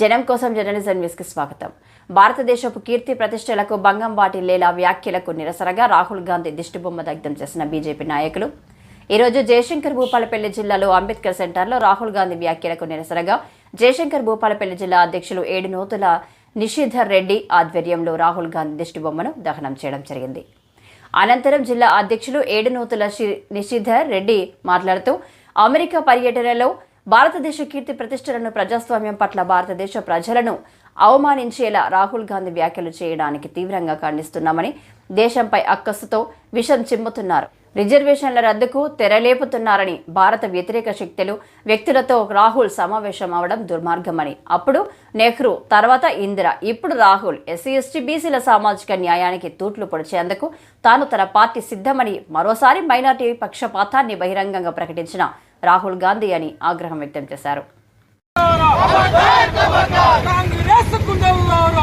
జనం కోసం జర్నలిజం న్యూస్కి స్వాగతం. భారతదేశపు కీర్తి ప్రతిష్టలకు భంగం వాటిల్లేలా వ్యాఖ్యలకు నిరసనగా రాహుల్ గాంధీ దిష్టిబొమ్మ దగ్ధం చేసిన బీజేపీ నాయకులు. ఈరోజు జయశంకర్ భూపాలపల్లి జిల్లాలో అంబేద్కర్ సెంటర్లో రాహుల్ గాంధీ వ్యాఖ్యలకు నిరసనగా జయశంకర్ భూపాలపల్లి జిల్లా అధ్యక్షులు ఏడు నూతుల నిషిధర్ రెడ్డి ఆధ్వర్యంలో రాహుల్ గాంధీ దిష్టిబొమ్మను దహనం చేయడం జరిగింది. అనంతరం జిల్లా అధ్యక్షులు ఏడు నూతుల నిషిధర్ రెడ్డి మాట్లాడుతూ అమెరికా పర్యటనలో భారతదేశ కీర్తి ప్రతిష్టలను ప్రజాస్వామ్యం పట్ల భారతదేశ ప్రజలను అవమానించేలా రాహుల్ గాంధీ వ్యాఖ్యలు చేయడానికి తీవ్రంగా ఖండిస్తున్నామని దేశంపై అక్కసుతో విషం చిమ్ముతున్నారు. రిజర్వేషన్ల రద్దుకు తెరలేపుతున్నారని భారత వ్యతిరేక శక్తులు వ్యక్తులతో రాహుల్ సమావేశం అవడం దుర్మార్గమని. అప్పుడు నెహ్రూ తర్వాత ఇందిర ఇప్పుడు రాహుల్ ఎస్సీ ఎస్టీ బీసీల సామాజిక న్యాయానికి తూట్లు పొడిచేందుకు తాను తన పార్టీ సిద్ధమని మరోసారి మైనార్టీ పక్షపాతాన్ని బహిరంగంగా ప్రకటించిన రాహుల్ గాంధీ అని ఆగ్రహం వ్యక్తం చేశారు కాంగ్రెస్ గుండెల్లారా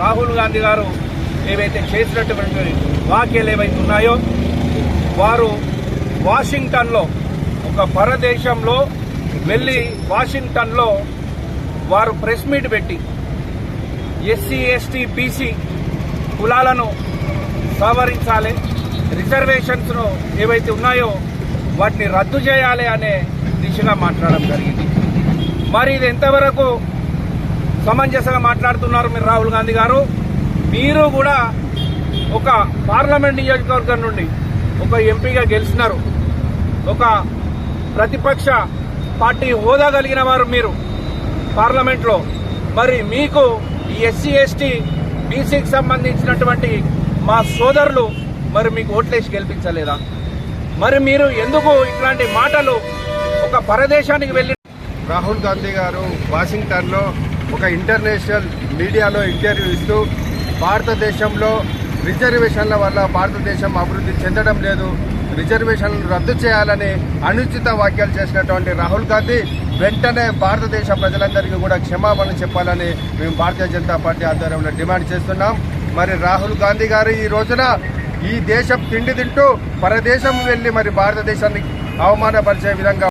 రాహుల్ గాంధీ గారు ఏవైతే చేసినటువంటి వ్యాఖ్యలు ఏవైతే ఉన్నాయో వారు వాషింగ్టన్లో ఒక పరదేశంలో వెళ్ళి వాషింగ్టన్లో వారు ప్రెస్ మీట్ పెట్టి ఎస్సీ ఎస్టీ బీసీ కులాలను సవరించాలి రిజర్వేషన్స్ను ఏవైతే ఉన్నాయో వాటిని రద్దు చేయాలి అనే దిశగా మాట్లాడడం జరిగింది. మరి ఇది ఎంతవరకు సమంజసంగా మాట్లాడుతున్నారు మీరు రాహుల్ గాంధీ గారు. మీరు కూడా ఒక పార్లమెంట్ నియోజకవర్గం నుండి ఒక ఎంపీగా గెలిచినారు. ఒక ప్రతిపక్ష పార్టీ హోదా కలిగిన వారు మీరు పార్లమెంట్లో. మరి మీకు ఈ ఎస్సీ ఎస్టీ బీసీకి సంబంధించినటువంటి మా సోదరులు మరి మీకు ఓట్లేసి గెలిపించలేదా? మరి మీరు ఎందుకు ఇట్లాంటి మాటలు ఒక పరదేశానికి వెళ్ళి రాహుల్ గాంధీ గారు వాషింగ్టన్లో ఒక ఇంటర్నేషనల్ మీడియాలో ఇంటర్వ్యూ ఇస్తూ భారతదేశంలో రిజర్వేషన్ల వల్ల భారతదేశం అభివృద్ధి చెందడం లేదు. రిజర్వేషన్లు రద్దు చేయాలని అనుచిత వ్యాఖ్యలు చేసినటువంటి రాహుల్ గాంధీ వెంటనే భారతదేశ ప్రజలందరికీ కూడా క్షమాపణ చెప్పాలని మేము భారతీయ జనతా పార్టీ ఆధ్వర్యంలో డిమాండ్ చేస్తున్నాం. మరి రాహుల్ గాంధీ గారు ఈ రోజున ఈ దేశం తిండి తింటూ పరదేశం వెళ్ళి మరి భారతదేశాన్ని అవమానపరిచే విధంగా